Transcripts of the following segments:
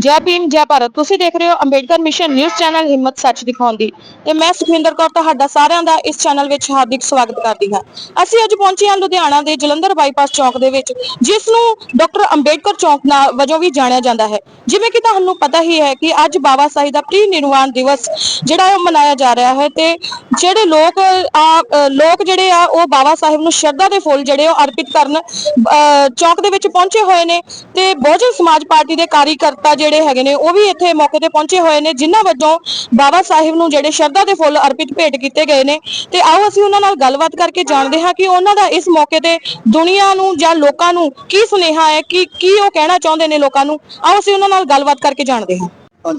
ਜੈ ਭੀਮ ਜੈ ਭਾਰਤ। ਤੁਸੀਂ ਦੇਖ ਰਹੇ ਹੋ ਅੰਬੇਡਕਰ ਮਿਸ਼ਨ ਨਿਊਜ਼ ਚੈਨਲ ਹਿੰਮਤ ਸੱਚ ਦਿਖਾਉਣ ਦੀ ਤੇ ਮੈਂ ਸੁਖਵਿੰਦਰ ਕੌਰ ਤੁਹਾਡਾ ਸਾਰਿਆਂ ਦਾ ਇਸ ਚੈਨਲ ਵਿੱਚ ਹਾਰਦਿਕ ਸਵਾਗਤ ਕਰਦੀ ਹਾਂ। ਅਸੀਂ ਅੱਜ ਪਹੁੰਚੇ ਹਾਂ ਲੁਧਿਆਣਾ ਦੇ ਜਲੰਧਰ ਬਾਈਪਾਸ ਚੌਕ ਦੇ ਵਿੱਚ ਜਿਸ ਨੂੰ ਡਾਕਟਰ ਅੰਬੇਡਕਰ ਚੌਕ ਨਾ ਵਜੋਂ ਵੀ ਜਾਣਿਆ ਜਾਂਦਾ ਹੈ। ਜਿਵੇਂ ਕਿ ਤੁਹਾਨੂੰ ਪਤਾ ਹੀ ਹੈ ਕਿ ਅੱਜ ਬਾਬਾ ਸਾਹਿਬ ਦਾ ਪ੍ਰੀ ਨਿਰਵਾਣ ਦਿਵਸ ਜਿਹੜਾ ਉਹ ਮਨਾਇਆ ਜਾ ਰਿਹਾ ਹੈ ਤੇ ਜਿਹੜੇ ਲੋਕ ਆ ਲੋਕ ਜਿਹੜੇ ਆ ਉਹ ਬਾਬਾ ਸਾਹਿਬ ਨੂੰ ਸ਼ਰਧਾ ਦੇ ਫੁੱਲ ਜਿਹੜੇ ਉਹ ਅਰਪਿਤ ਕਰਨ ਅ, ਚੌਕ ਦੇ ਵਿੱਚ ਪਹੁੰਚੇ ਹੋਏ ਨੇ ਤੇ ਬਹੁਜਨ ਸਮਾਜ ਪਾਰਟੀ ਦੇ ਕਾਰੀਕਰਤਾ ਜਿਹੜੇ ਹੈਗੇ ਨੇ, ਉਹ ਵੀ ਇੱਥੇ ਮੌਕੇ ਤੇ ਪਹੁੰਚੇ ਹੋਏ ਨੇ, ਜਿਨ੍ਹਾਂ ਵੱਲੋਂ ਬਾਬਾ ਸਾਹਿਬ ਨੂੰ ਜਿਹੜੇ ਸ਼ਰਧਾ ਦੇ ਫੁੱਲ ਅਰਪਿਤ ਭੇਟ ਕੀਤੇ ਗਏ ਨੇ। ਤੇ ਆਓ ਅਸੀਂ ਉਹਨਾਂ ਨਾਲ ਗੱਲਬਾਤ ਕਰਕੇ ਜਾਣਦੇ ਹਾਂ ਕਿ ਉਹਨਾਂ ਦਾ ਇਸ ਮੌਕੇ ਤੇ ਦੁਨੀਆ ਨੂੰ ਜਾਂ ਲੋਕਾਂ ਨੂੰ ਕੀ ਸੁਨੇਹਾ ਹੈ, ਕਿ, ਕੀ ਉਹ ਕਹਿਣਾ ਚਾਹੁੰਦੇ ਨੇ ਲੋਕਾਂ ਨੂੰ। ਆਓ ਅਸੀਂ ਉਹਨਾਂ ਨਾਲ ਗੱਲਬਾਤ ਕਰਕੇ ਜਾਣਦੇ ਹਾਂ।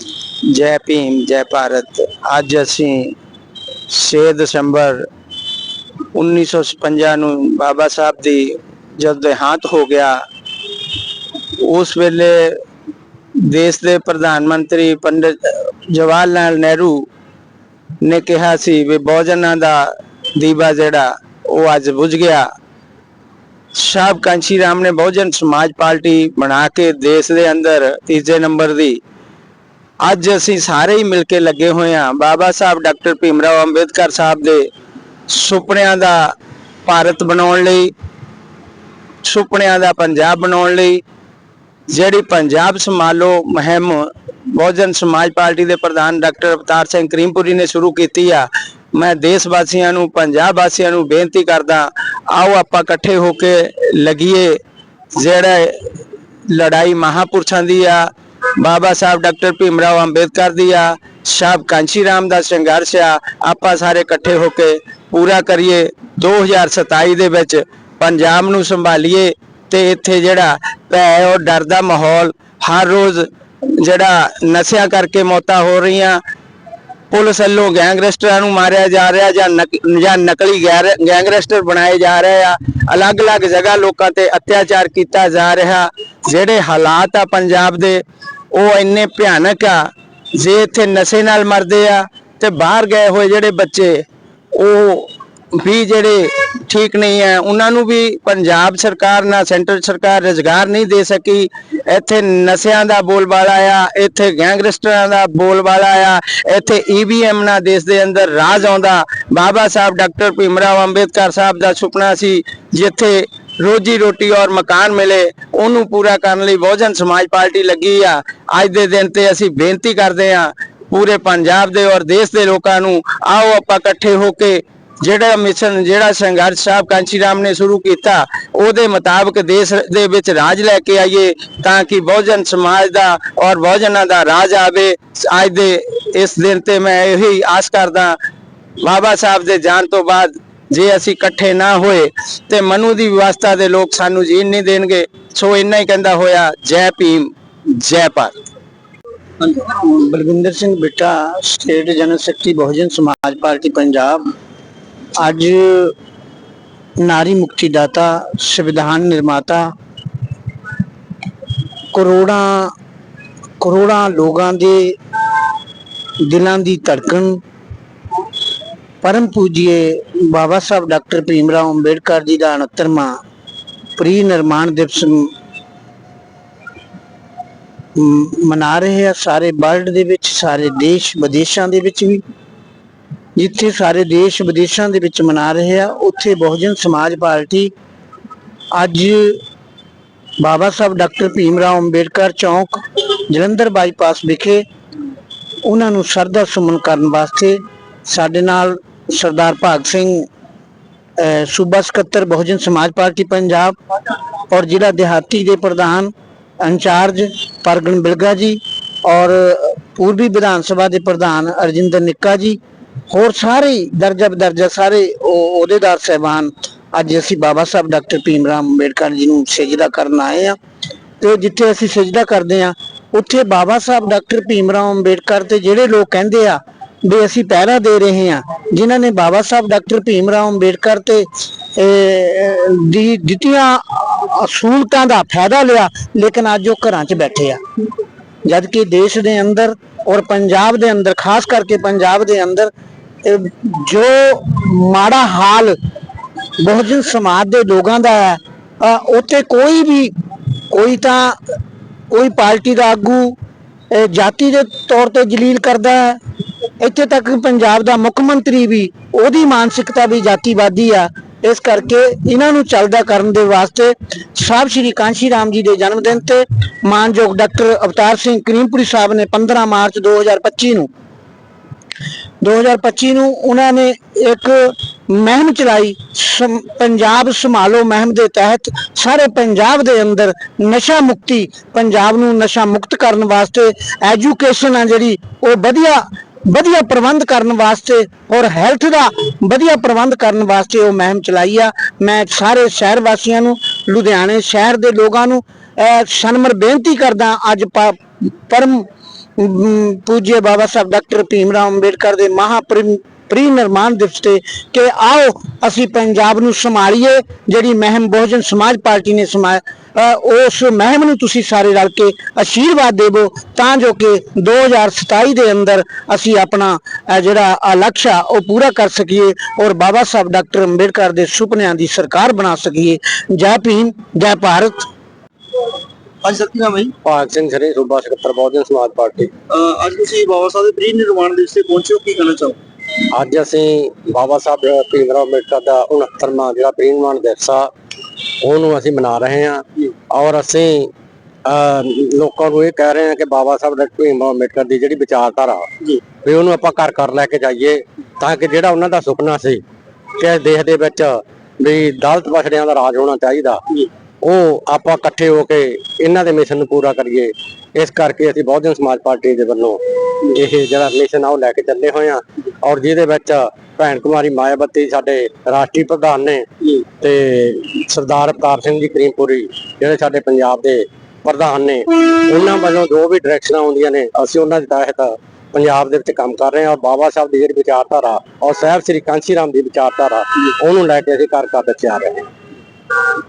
ਜੈ ਭੀਮ, ਜੈ ਭਾਰਤ। ਅੱਜ ਅਸੀਂ 6 ਦਸੰਬਰ 1956 ਨੂੰ ਬਾਬਾ ਸਾਹਿਬ ਦੀ ਜਦ ਦੇਹਾਂਤ ਹੋ ਗਿਆ, ਉਸ ਵੇਲੇ ਦੇਸ਼ ਦੇ ਪ੍ਰਧਾਨ ਮੰਤਰੀ ਪੰਡਿਤ ਜਵਾਹਰ ਲਾਲ ਨਹਿਰੂ ਨੇ ਕਿਹਾ ਸੀ ਵੀ ਬਹੁਜਨਾਂ ਦਾ ਦੀਵਾ ਜਿਹੜਾ, ਉਹ ਅੱਜ ਬੁਝ ਗਿਆ। ਸ਼ਾਹਬ ਕਾਂਸ਼ੀ ਰਾਮ ਨੇ ਬਹੁਜਨ ਸਮਾਜ ਪਾਰਟੀ ਬਣਾ ਕੇ ਦੇਸ਼ ਦੇ ਅੰਦਰ ਤੀਜੇ ਨੰਬਰ ਦੀ। ਅੱਜ ਅਸੀਂ ਸਾਰੇ ਹੀ ਮਿਲ ਕੇ ਲੱਗੇ ਹੋਏ ਹਾਂ। ਬਾਬਾ ਸਾਹਿਬ ਡਾਕਟਰ ਭੀਮ ਰਾਓ ਅੰਬੇਦਕਰ ਸਾਹਿਬ ਦੇ ਸੁਪਨਿਆਂ ਦਾ ਭਾਰਤ ਬਣਾਉਣ ਲਈ, ਸੁਪਨਿਆਂ ਦਾ ਪੰਜਾਬ ਬਣਾਉਣ ਲਈ ਜਿਹੜੀ ਪੰਜਾਬ ਸੰਭਾਲੋ ਮੁਹਿੰਮ, ਬਹੁਜਨ ਸਮਾਜ ਪਾਰਟੀ ਦੇ ਪ੍ਰਧਾਨ ਡਾਕਟਰ ਅਵਤਾਰ ਸਿੰਘ ਕਰੀਮਪੁਰੀ ਨੇ ਸ਼ੁਰੂ ਕੀਤੀ ਆ। ਮੈਂ ਦੇਸ਼ ਵਾਸੀਆਂ ਨੂੰ ਪੰਜਾਬ ਵਾਸੀਆਂ ਨੂੰ ਬੇਨਤੀ ਕਰਦਾ, ਆਓ ਆਪਾਂ ਇਕੱਠੇ ਹੋ ਕੇ ਲੱਗੀਏ ਜਿਹੜਾ ਲੜਾਈ ਮਹਾਪੁਰਸ਼ਾਂ ਦੀ ਆ। ਬਾਬਾ ਸਾਹਿਬ ਡਾਕਟਰ ਭੀਮ ਰਾਓ ਅੰਬੇਦਕਰ ਦੀ ਆ ਸਾਹਿਬ ਕਾਂਚੀ ਰਾਮ ਦਾ ਸੰਘਰਸ਼ ਆ। ਆਪਾਂ ਸਾਰੇ ਇਕੱਠੇ ਹੋ ਕੇ ਪੂਰਾ ਕਰੀਏ। 2027 ਦੇ ਵਿੱਚ ਪੰਜਾਬ ਨੂੰ ਸੰਭਾਲੀਏ। ਤੇ ਇੱਥੇ ਜਿਹੜਾ ਭੈ ਔਰ ਡਰ ਦਾ ਮਾਹੌਲ ਹਰ ਰੋਜ਼ ਜਿਹੜਾ ਨਸ਼ਿਆਂ ਕਰਕੇ ਮੌਤਾਂ ਹੋ ਰਹੀਆਂ। ਪੁਲਿਸ ਵੱਲੋਂ ਗੈਂਗਸਟਰਾਂ ਨੂੰ ਮਾਰਿਆ ਜਾ ਰਿਹਾ ਜਾਂ ਜਾਂ ਨਕਲੀ ਗੈਰ- ਗੈਂਗਸਟਰ ਬਣਾਏ ਜਾ ਰਹੇ ਆ। ਅਲੱਗ-ਅਲੱਗ ਜਗ੍ਹਾ ਲੋਕਾਂ ਤੇ ਅਤਿਆਚਾਰ ਕੀਤਾ ਜਾ ਰਿਹਾ। ਜਿਹੜੇ ਹਾਲਾਤ ਆ ਪੰਜਾਬ ਦੇ, ਉਹ ਇੰਨੇ ਭਿਆਨਕ ਆ, ਜੇ ਇੱਥੇ ਨਸ਼ੇ ਨਾਲ ਮਰਦੇ ਆ ਤੇ ਬਾਹਰ ਗਏ ਹੋਏ ਜਿਹੜੇ ਬੱਚੇ, ਉਹ ਵੀ ਜਿਹੜੇ ਠੀਕ ਨਹੀਂ ਹੈ, ਉਹਨਾਂ ਨੂੰ ਵੀ ਪੰਜਾਬ ਸਰਕਾਰ ਨਾ ਸੈਂਟਰ ਸਰਕਾਰ ਰੁਜ਼ਗਾਰ ਨਹੀਂ ਦੇ ਸਕੀ। ਇੱਥੇ ਨਸ਼ਿਆਂ ਦਾ ਬੋਲਬਾਲਾ ਆ ਇੱਥੇ ਗੈਂਗਸਟਰਾਂ ਦਾ ਬੋਲਬਾਲਾ ਆ ਇੱਥੇ ਈਵੀਐਮ ਨਾਲ ਦੇਸ਼ ਦੇ ਅੰਦਰ ਰਾਜ ਆਉਂਦਾ। ਬਾਬਾ ਸਾਹਿਬ ਡਾਕਟਰ ਭੀਮਰਾਓ ਅੰਬੇਦਕਰ ਸਾਹਿਬ ਦਾ ਸੁਪਨਾ ਸੀ, ਜਿੱਥੇ ਰੋਜੀ ਰੋਟੀ ਔਰ ਮਕਾਨ ਮਿਲੇ, ਉਹਨੂੰ ਪੂਰਾ ਕਰਨ ਲਈ ਬਹੁਜਨ ਸਮਾਜ ਪਾਰਟੀ ਲੱਗੀ ਆ। ਅੱਜ ਦੇ ਦਿਨ ਤੇ ਅਸੀਂ ਬੇਨਤੀ ਕਰਦੇ ਆ ਪੂਰੇ ਪੰਜਾਬ ਦੇ ਔਰ ਦੇਸ਼ ਦੇ ਲੋਕਾਂ ਨੂੰ, ਆਓ ਆਪਾਂ ਇਕੱਠੇ ਹੋ ਕੇ ਜਿਹੜਾ ਮਿਸ਼ਨ, ਜਿਹੜਾ ਸੰਘਰਸ਼ ਸਾਹਿਬ ਕਾਂਚੀ ਨੇ ਸ਼ੁਰੂ ਕੀਤਾ, ਉਹਦੇ ਮੁਤਾਬਕ ਦੇਸ਼ ਦੇ ਵਿੱਚ ਰਾਜ ਲੈ ਕੇ ਆਈਏ ਤਾਂ ਕਿ ਬਹੁਜਨ ਸਮਾਜ ਦਾ ਔਰ ਬਹੁਜਨਾਂ ਦਾ ਰਾਜ ਆਵੇ। ਅੱਜ ਦੇ ਇਸ ਦਿਨ ਤੇ ਮੈਂ ਇਹੀ ਆਸ ਕਰਦਾ, ਬਾਬਾ ਸਾਹਿਬ ਦੇ ਜਾਣ ਤੋਂ ਬਾਅਦ ਜੇ ਅਸੀਂ ਇਕੱਠੇ ਨਾ ਹੋਏ ਤੇ ਮਨੂ ਦੀ ਵਿਵਸਥਾ ਦੇ ਲੋਕ ਸਾਨੂੰ ਜੀਣ ਨਹੀਂ ਦੇਣਗੇ। ਸੋ ਇੰਨਾ ਹੀ ਕਹਿੰਦਾ ਹੋਇਆ, Jai Bhim, Jai Bharat. Balwinder Singh Bitta, state general secretary, Bahujan Samaj Party, Punjab. ਅੱਜ ਨਾਰੀ ਮੁਕਤੀ ਦਾਤਾ ਸੰਵਿਧਾਨ ਨਿਰਮਾਤਾ, ਕਰੋੜਾਂ ਕਰੋੜਾਂ ਲੋਕਾਂ ਦੇ ਦਿਲਾਂ ਦੀ ਧੜਕਣ, ਪਰਮ ਪੂਜੀਏ ਬਾਬਾ ਸਾਹਿਬ ਡਾਕਟਰ ਭੀਮ ਰਾਓ ਅੰਬੇਡਕਰ ਜੀ ਦਾ 69ਵਾਂ ਪ੍ਰੀ ਨਿਰਮਾਣ ਦਿਵਸ ਮਨਾ ਰਹੇ ਆ ਸਾਰੇ ਵਰਲਡ ਦੇ ਵਿੱਚ, ਸਾਰੇ ਦੇਸ਼ ਵਿਦੇਸ਼ਾਂ ਦੇ ਵਿੱਚ ਵੀ। ਜਿੱਥੇ ਸਾਰੇ ਦੇਸ਼ ਵਿਦੇਸ਼ਾਂ ਦੇ ਵਿੱਚ ਮਨਾ ਰਹੇ ਆ, ਉੱਥੇ ਬਹੁਜਨ ਸਮਾਜ ਪਾਰਟੀ ਅੱਜ ਬਾਬਾ ਸਾਹਿਬ ਡਾਕਟਰ ਭੀਮ ਰਾਓ ਅੰਬੇਡਕਰ ਚੌਂਕ, ਜਲੰਧਰ ਬਾਈਪਾਸ ਵਿਖੇ ਉਹਨਾਂ ਨੂੰ ਸਰਦਾ ਸੁਮਨ ਕਰਨ ਵਾਸਤੇ ਸਾਡੇ ਨਾਲ ਸਰਦਾਰ ਭਗਤ ਸਿੰਘ ਸੂਬਾ ਸਕੱਤਰ ਬਹੁਜਨ ਸਮਾਜ ਪਾਰਟੀ ਪੰਜਾਬ ਔਰ ਜ਼ਿਲ੍ਹਾ ਦਿਹਾਤੀ ਦੇ ਪ੍ਰਧਾਨ ਇੰਚਾਰਜ ਪਰਗਨ ਬਿਲਗਾ ਜੀ ਔਰ ਪੂਰਬੀ ਵਿਧਾਨ ਸਭਾ ਦੇ ਪ੍ਰਧਾਨ ਅਰਜਿੰਦਰ ਨਿੱਕਾ ਜੀ ਹੋਰ ਸਾਰੇ ਦਰਜਾ ਬਦਰਜਾ ਸਾਰੇ ਉਹਦੇਦਾਰ ਅਹੁਦੇਦਾਰ ਸਹਿਬਾਨ ਅੱਜ ਅਸੀਂ ਬਾਬਾ ਸਾਹਿਬ ਡਾਕਟਰ ਭੀਮਰਾਮ ਅੰਬੇਡਕਰ ਜੀ ਨੂੰ ਸਜਦਾ ਕਰਨ ਆਏ ਆ ਤੇ ਜਿੱਥੇ ਅਸੀਂ ਸਜਦਾ ਕਰਦੇ ਆ ਉੱਥੇ ਬਾਬਾ ਸਾਹਿਬ ਡਾਕਟਰ ਭੀਮਰਾਮ ਅੰਬੇਡਕਰ ਤੇ ਜਿਹੜੇ ਲੋਕ ਕਹਿੰਦੇ ਆ ਵੀ ਅਸੀਂ ਪਹਿਰਾ ਦੇ ਰਹੇ ਹਾਂ, ਜਿਨ੍ਹਾਂ ਨੇ ਬਾਬਾ ਸਾਹਿਬ ਡਾਕਟਰ ਭੀਮ ਭੀਮਰਾਓ ਅੰਬੇਡਕਰ ਤੇ ਦੀ ਦਿੱਤੀਆਂ ਸਹੂਲਤਾਂ ਦਾ ਫਾਇਦਾ ਲਿਆ, ਲੇਕਿਨ ਅੱਜ ਉਹ ਘਰਾਂ 'ਚ ਬੈਠੇ ਆ। ਜਦ ਕਿ ਦੇਸ਼ ਦੇ ਅੰਦਰ ਔਰ ਪੰਜਾਬ ਦੇ ਅੰਦਰ, ਖਾਸ ਕਰਕੇ ਪੰਜਾਬ ਦੇ ਅੰਦਰ ਜੋ ਮਾੜਾ ਹਾਲ ਬਹੁਜਨ ਸਮਾਜ ਦੇ ਲੋਕਾਂ ਦਾ ਹੈ ਉੱਥੇ ਕੋਈ ਵੀ, ਕੋਈ ਤਾਂ ਕੋਈ ਪਾਰਟੀ ਦਾ ਆਗੂ ਜਾਤੀ ਦੇ ਤੌਰ ਤੇ ਜਲੀਲ ਕਰਦਾ ਹੈ, ਇੱਥੇ ਤੱਕ ਪੰਜਾਬ ਦਾ ਮੁੱਖ ਮੰਤਰੀ ਵੀ, ਉਹਦੀ ਮਾਨਸਿਕਤਾ ਵੀ ਜਾਤੀਵਾਦੀ ਆ। ਇਸ ਕਰਕੇ ਇਹਨਾਂ ਨੂੰ ਚੱਲਦਾ ਕਰਨ ਦੇ ਵਾਸਤੇ ਸਾਹਿਬ ਸ਼੍ਰੀ ਕਾਂਸ਼ੀ ਰਾਮ ਜੀ ਦੇ ਜਨਮ ਦਿਨ ਤੇ ਮਾਨਯੋਗ ਡਾਕਟਰ ਅਵਤਾਰ ਸਿੰਘ ਕਰੀਮਪੁਰੀ ਸਾਹਿਬ ਨੇ 15 ਮਾਰਚ 2025 ਨੂੰ 2025 ਨੂੰ ਉਹਨਾਂ ਨੇ ਇੱਕ ਮਹਿਮ ਚਲਾਈ ਪੰਜਾਬ ਸੰਭਾਲੋ ਮਹਿਮ ਦੇ ਤਹਿਤ ਸਾਰੇ ਪੰਜਾਬ ਦੇ ਅੰਦਰ ਨਸ਼ਾ ਮੁਕਤੀ ਪੰਜਾਬ ਨੂੰ ਨਸ਼ਾ ਮੁਕਤ ਕਰਨ ਵਾਸਤੇ ਐਜੂਕੇਸ਼ਨ ਆ ਜਿਹੜੀ ਉਹ ਵਧੀਆ ਵਧੀਆ ਪ੍ਰਬੰਧ ਕਰਨ ਵਾਸਤੇ ਔਰ ਹੈਲਥ ਦਾ ਵਧੀਆ ਪ੍ਰਬੰਧ ਕਰਨ ਵਾਸਤੇ ਉਹ ਮਹਿਮ ਚਲਾਈ ਆ। ਮੈਂ ਸਾਰੇ ਸ਼ਹਿਰ ਵਾਸੀਆਂ ਨੂੰ ਲੁਧਿਆਣੇ ਸ਼ਹਿਰ ਦੇ ਲੋਕਾਂ ਨੂੰ ਅਹ, ਸਨਮਰ ਬੇਨਤੀ ਕਰਦਾ ਅੱਜ ਪਰਮ ਪੂਜਯ ਬਾਬਾ ਸਾਹਿਬ ਡਾਕਟਰ ਭੀਮ ਰਾਓ ਅੰਬੇਡਕਰ ਦੇ ਮਹਾਪਰਿ ਪ੍ਰੀ ਨਿਰਮਾਣ ਦਿਵਸ ਤੇ ਕਿ ਆਓ ਅਸੀਂ ਪੰਜਾਬ ਨੂੰ ਸੰਭਾਲੀਏ, ਜਿਹੜੀ ਮਹਿਮ ਬਹੁਜਨ ਸਮਾਜ ਪਾਰਟੀ ਨੇ ਸਮਾ ਉਸ ਮਹਿਮ ਨੂੰ ਤੁਸੀਂ ਸਾਰੇ ਰਲ ਕੇ ਅਸ਼ੀਰਵਾਦ ਦੇਵੋ, ਤਾਂ ਜੋ ਕਿ 2027 ਦੇ ਅੰਦਰ ਅਸੀਂ ਆਪਣਾ ਜਿਹੜਾ ਲਕਸ਼ ਆ, ਉਹ ਪੂਰਾ ਕਰ ਸਕੀਏ ਔਰ ਬਾਬਾ ਸਾਹਿਬ ਡਾਕਟਰ ਅੰਬੇਡਕਰ ਦੇ ਸੁਪਨਿਆਂ ਦੀ ਸਰਕਾਰ ਬਣਾ ਸਕੀਏ। ਜੈ ਭੀਮ, ਜੈ ਭਾਰਤ। ਅੱਜ ਸਰ ਕੀ ਨਾਮ ਹੈ ਜੀ? ਭਾਗ ਸਿੰਘ ਸਰੇ ਸੂਬਾ ਸਕੱਤਰ ਬਹੁਜਨ ਸਮਾਜ ਪਾਰਟੀ ਅਹ ਅੱਜ ਤੁਸੀਂ ਬਾਬਾ ਸਾਹਿਬ ਦੇ ਪ੍ਰੀ ਨਿਰਵਾਣ ਦਿਵਸ ਤੇ ਪਹੁੰਚੇ ਹੋ ਕੀ ਕਹਿਣਾ ਚਾਹੋ ਅੱਜ ਅਸੀਂ ਬਾਬਾ ਸਾਹਿਬ ਭੀਮਰਾਓ ਅੰਬੇਡਕਰ ਦਾ 69ਵਾਂ ਜਿਹੜਾ ਪ੍ਰੀਨਮਾਨ ਦਿਵਸ ਆ ਉਹਨੂੰ ਅਸੀਂ ਮਨਾ ਰਹੇ ਹਾਂ ਔਰ ਅਸੀਂ ਅਹ, ਲੋਕਾਂ ਨੂੰ ਇਹ ਕਹਿ ਰਹੇ ਹਾਂ ਕਿ ਬਾਬਾ ਸਾਹਿਬ ਡਾਕਟਰ ਭੀਮਰਾਓ ਅੰਬੇਡਕਰ ਦੀ ਜਿਹੜੀ ਵਿਚਾਰਧਾਰਾ ਜੀ। ਵੀ ਉਹਨੂੰ ਆਪਾਂ ਘਰ ਘਰ ਲੈ ਕੇ ਜਾਈਏ ਤਾਂ ਕਿ ਜਿਹੜਾ ਉਹਨਾਂ ਦਾ ਸੁਪਨਾ ਸੀ ਕਿ ਇਸ ਦੇਸ਼ ਦੇ ਵਿੱਚ ਵੀ ਦਲਿਤ ਪਛੜਿਆਂ ਦਾ ਰਾਜ ਹੋਣਾ ਚਾਹੀਦਾ ਜੀ। ਉਹ ਆਪਾਂ ਇਕੱਠੇ ਹੋ ਕੇ ਇਹਨਾਂ ਦੇ ਮਿਸ਼ਨ ਨੂੰ ਪੂਰਾ ਕਰੀਏ। ਇਸ ਕਰਕੇ ਅਸੀਂ ਬਹੁਜਨ ਸਮਾਜ ਪਾਰਟੀ ਦੇ ਵੱਲੋਂ ਇਹ ਜਿਹੜਾ ਮਿਸ਼ਨ ਆ ਉਹ ਲੈ ਕੇ ਚੱਲੇ ਹੋਏ ਆ ਔਰ ਜਿਹਦੇ ਵਿੱਚ ਭੈਣ ਕੁਮਾਰੀ ਮਾਇਆਵਤੀ ਸਾਡੇ ਰਾਸ਼ਟਰੀ ਪ੍ਰਧਾਨ ਨੇ ਤੇ ਸਰਦਾਰ ਅਵਤਾਰ ਸਿੰਘ ਜੀ ਕਰੀਮਪੁਰੀ, ਜਿਹੜੇ ਸਾਡੇ ਪੰਜਾਬ ਦੇ ਪ੍ਰਧਾਨ ਨੇ, ਉਹਨਾਂ ਵੱਲੋਂ ਜੋ ਵੀ ਡਾਇਰੈਕਸ਼ਨਾਂ ਆਉਂਦੀਆਂ ਨੇ, ਅਸੀਂ ਉਹਨਾਂ ਦੇ ਤਹਿਤ ਪੰਜਾਬ ਦੇ ਵਿੱਚ ਕੰਮ ਕਰ ਰਹੇ ਹਾਂ। ਔਰ ਬਾਬਾ ਸਾਹਿਬ ਦੀ ਜਿਹੜੀ ਵਿਚਾਰਧਾਰਾ ਔਰ ਸਾਹਿਬ ਸ੍ਰੀ ਕਾਂਸ਼ੀ ਰਾਮ ਦੀ ਵਿਚਾਰਧਾਰਾ, ਉਹਨੂੰ ਲੈ ਕੇ ਅਸੀਂ ਘਰ ਘਰ ਵਿੱਚ ਆ ਰਹੇ ਹਾਂ।